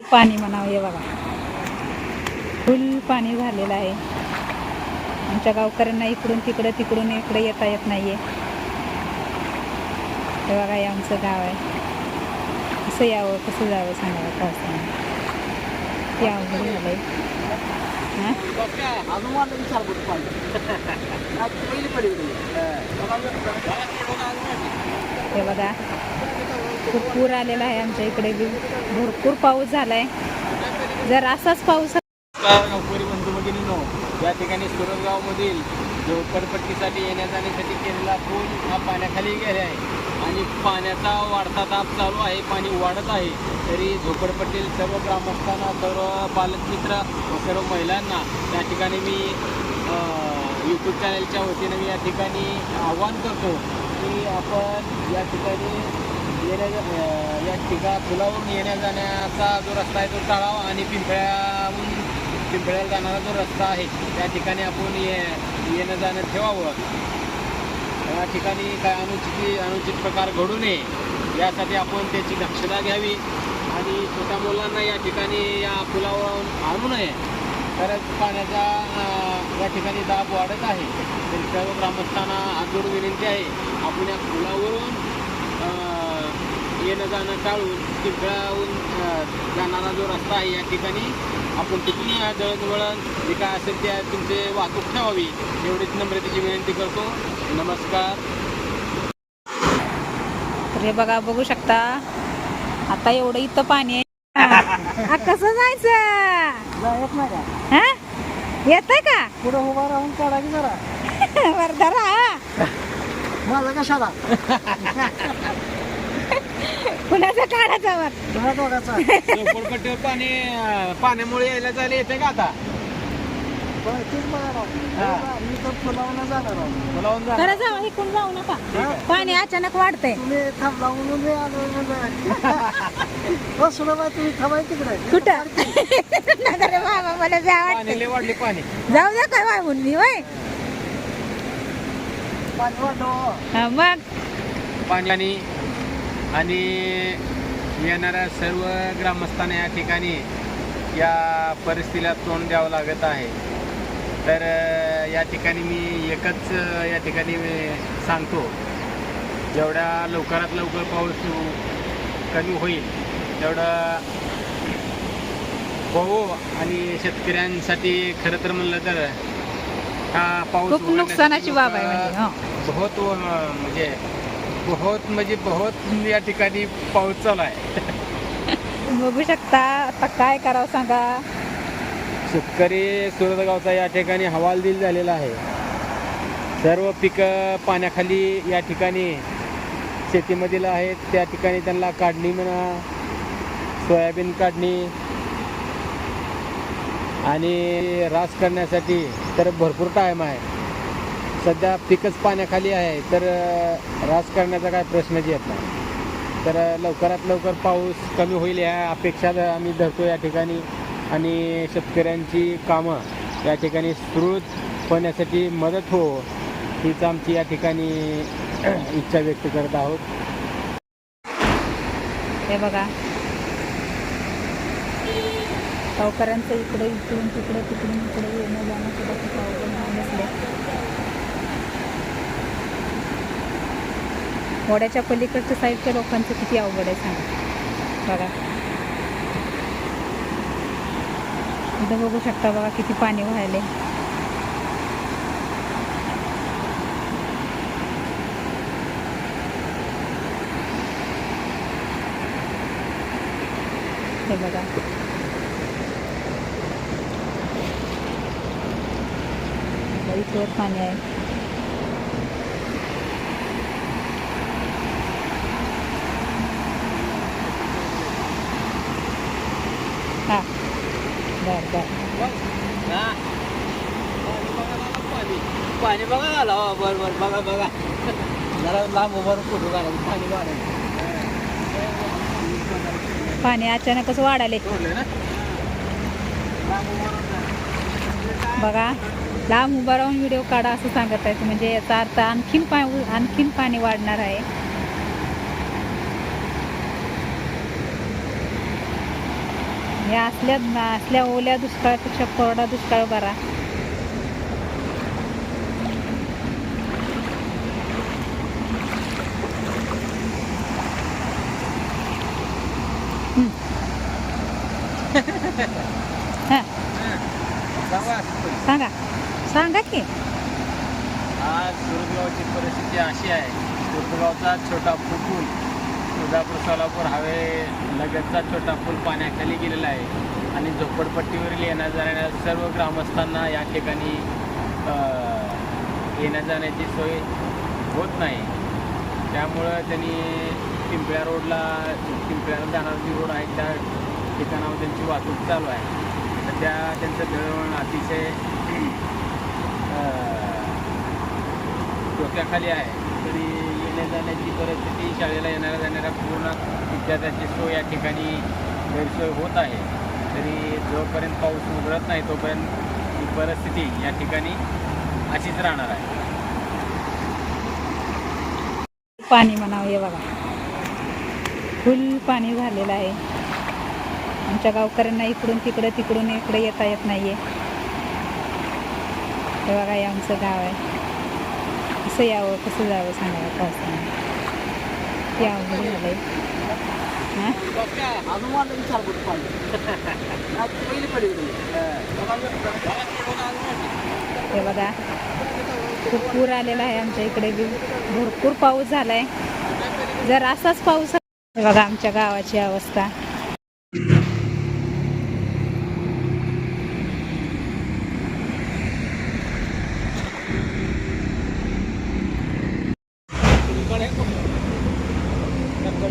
पाणी म्हणावं हे बघा. फुल पाणी झालेलं आहे. आमच्या गावकऱ्यांना इकडून तिकडं तिकडून इकडे येता येत नाही आहे हे बघा हे आमचं गाव आहे. कसं यावं कसं जावं सांगावं पावसाने ते अवघड आहे हां? हे बघा. खूप पूर आलेला आहे आमच्या इकडे बी. भरपूर पाऊस झालाय. जर असाच पाऊस नमस्कार गावकरी बंधू भगिनींनो या ठिकाणी सुरतगावमधील झोपडपट्टीसाठी येण्या जाण्यासाठी केलेला पूल हा पाण्याखाली गेला आहे. आणि पाण्याचा वाढता दाब चालू आहे पाणी वाढत आहे. तरी झोपडपट्टील सर्व ग्रामस्थांना सर्व पालकमित्र व सर्व महिलांना या ठिकाणी मी यूट्यूब चॅनलच्या वतीनं मी या ठिकाणी आवाहन करतो की आपण या ठिकाणी येण्या या ठिका पुलावरून येण्या जाण्याचा जो रस्ता आहे तो टाळावा आणि पिंपळ्याहून पिंपळ्याला जाणारा जो रस्ता आहे त्या ठिकाणी आपण ये येणं जाणं ठेवावं. या ठिकाणी काय अनुचित अनुचित प्रकार घडू नये यासाठी आपण त्याची दक्षता घ्यावी आणि छोट्या मुलांना या ठिकाणी या पुलावरून आणू नये. तरच पाण्याचा या ठिकाणी दाब वाढत आहे. सर्व ग्रामस्थांना आजोड विनंती आहे. आपण या पुलावरून येणं जाणं टाळून पिंपळाहून अं, जाणारा जो रस्ता आहे या ठिकाणी आपण तिथून या दळणवळण जे काय असेल त्या तुमचे वाहतूक ठेवावी. एवढीच नम्रतेची विनंती करतो. नमस्कार. तर हे बघा बघू शकता. आता एवढं इथं पाणी आहे. आ, कसं जायचं? हा येत का? पुढे उभा राहून काढा की जरा. वर्धरा माझा कशाला? कुणाचा काढायचा झोपडपट्टीवर पाणी अं, पाण्यामुळे यायला जायला येते का आता. हा. मी तर पुलावला जाणार राव. बोलावून जा खरं जाऊ इकडून जाऊ नका. पाणी अचानक वाढतंय. तुम्ही थांबला म्हणून मी आलो म्हणलं. हो सुनाबाई तुम्ही थांबाय तिकडे. कुठं? अरे बाबा मला जा पाणी लय वाढले पाणी. जाऊ द्या काय वाहून मी वय पाणी वाढलं हो. हा, मग. पाणी आणि आणि येणाऱ्या सर्व ग्रामस्थांना या ठिकाणी या परिस्थितीला तोंड द्यावं लागत आहे तर या ठिकाणी मी एकच या ठिकाणी मी सांगतो जेवढ्या लवकरात लवकर पाऊस कमी होईल तेवढं बहु आणि शेतकऱ्यांसाठी खरं तर म्हणलं तर हा पाऊस नुकसानाची बाब आहे म्हणजे. बहुत म्हणजे बहुत म्हणजे बहुत या ठिकाणी पाऊस चालू आहे बघू शकता आता काय करावं सांगा. शेतकरी सुरतगावचा या ठिकाणी हवालदिल झालेला आहे. सर्व पिकं पाण्याखाली या ठिकाणी शेतीमधील आहेत. त्या ठिकाणी त्यांना काढणी म्हणा सोयाबीन काढणी आणि रास करण्यासाठी तर भरपूर टाईम आहे. सध्या पिकच पाण्याखाली आहे तर रास करण्याचा काय प्रश्नच येत नाही. तर लवकरात लवकर पाऊस कमी होईल या अपेक्षा आम्ही धरतो या ठिकाणी. आणि शेतकऱ्यांची कामं या ठिकाणी सुरळीत होण्यासाठी मदत हो हीच आमची या ठिकाणी इच्छा व्यक्त करत आहोत. हे बघा. गावकऱ्यांचं इकडे इकडून तिकडे तिकडून इकडे येणं जाणं सुद्धा खूप अवघड होऊन बसले वड्याच्या पलीकडच्या साईडच्या लोकांचं किती अवघड आहे सांगा. बघा. इथं बघू शकता बघा किती पाणी व्हायले हे बघा. इथवर पाणी आहे हा बर बर. पाणी बघा आला बरोबर बघा बघा. जरा लांब उभं फोटो काढायचं पाणी वाढायचं पाणी अचानकच ना? बघा लांब उभा राहून व्हिडिओ काढा असं सांगत आहेत. म्हणजे याचा अर्थ आणखीन पा आणखीन पाणी वाढणार आहे. या असल्या असल्या ओल्या दुष्काळापेक्षा कोरडा दुष्काळ बरा. सांगा. सांगा की. आज सुरतगावची परिस्थिती अशी आहे सुरतगावचा छोटा पूल तुळजापूर सोलापूर हवे लगतचा छोटा पूल पाण्याखाली गेलेला आहे. आणि झोपडपट्टीवरील येण्या जाणाऱ्या सर्व ग्रामस्थांना या ठिकाणी येण्या जाण्याची सोय होत नाही. त्यामुळं त्यांनी पिंपळ्या रोडला पिंपळ्याला जाणारा जी रोड आहे त्या ठिकाणावर त्यांची वाहतूक चालू आहे. तर त्या त्यांचं दळवण अतिशय डोक्याखाली आहे. येण्या जाण्याची परिस्थिती शाळेला येणाऱ्या जाणाऱ्या पूर्ण विद्यार्थ्यांची सोय या ठिकाणी गैरसोय होत आहे. तरी जोपर्यंत पाऊस उघडत नाही तोपर्यंत ही परिस्थिती या ठिकाणी अशीच राहणार आहे. पाणी म्हणावं हे बघा. फुल पाणी झालेलं आहे. आमच्या गावकऱ्यांना इकडून तिकडं तिकडून इकडे येता येत नाहीये. हे बघा हे आमचं गाव आहे. कसं यावं कसं जावं सांगा पावसाने या अवघड झालंय हां? बघा खूप पूर आलेला आहे आमच्या इकडे बी. भरपूर पाऊस झालाय. जर असाच पाऊस बघा आमच्या गावाची अवस्था.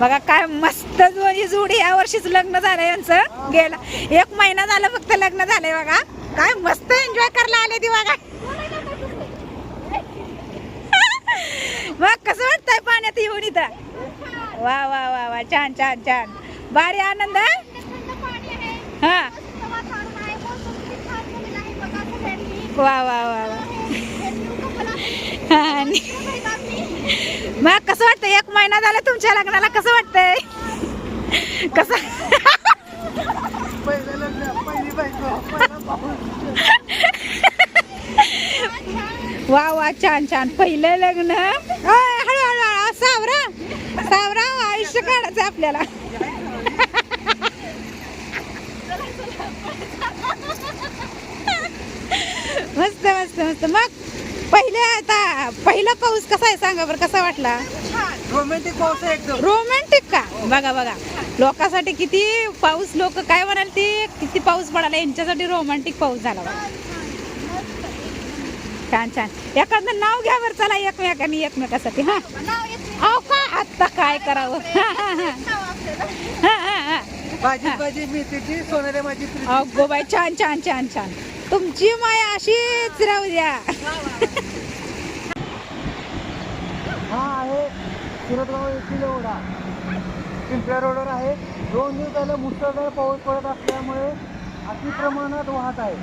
बघा काय मस्त दोन्ही जोडी या वर्षीच लग्न झालं यांचं. गेला. एक महिना झालं फक्त लग्न झालंय बघा. काय मस्त एन्जॉय करायला आले ती बघा. मग कसं वाटतंय पाण्यात येऊन इथं. वा वा वा वा. छान छान छान. भारी आनंद हा. वा वा वा वा. आणि मग कसं वाटतं एक महिना झाला तुमच्या लग्नाला कसं वाटतंय? कसं? वा वा छान छान. पहिलं लग्न. हळूहळू हळू सावरा सावरा आयुष्य काढायचं आपल्याला. मस्त मस्त मस्त. मग पहिले आता पहिला पाऊस कसा आहे सांगा बरं कसा वाटला? रोमॅन्टिक पाऊस आहे एकदम. रोमॅन्टिक का? बघा बघा. लोकांसाठी किती पाऊस लोक काय म्हणाल ते? किती पाऊस पडाला यांच्यासाठी रोमॅन्टिक पाऊस झाला बघा. छान छान. एखादं नाव घ्या बरं चला एकमेकांनी एकमेकासाठी हा. अहो का आता काय करावं? हा, हा, हा. हा, हा, हा. माझी. अगो बाई छान छान छान छान. तुमची माया अशीच राहू द्या. हा आहे सुरतगाव येथील ओढा पिंपळ्या रोडवर आहे. दोन दिवस झालं मुसळधार पाऊस पडत असल्यामुळे अति प्रमाणात वाहत आहे.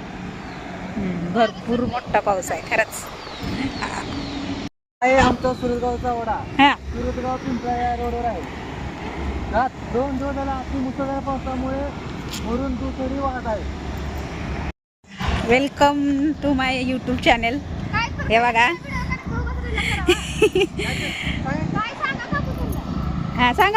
भरपूर मोठा पाऊस आहे खरंच. आहे आमचा सुरतगावचा ओढा हा. सुरतगाव पिंपळा या रोडवर आहे. दोन दिवस झाला अति मुसळधार पावसामुळे वरून दुसरी वाहत आहे. Welcome to my YouTube channel. हे बघा. हा सांगा.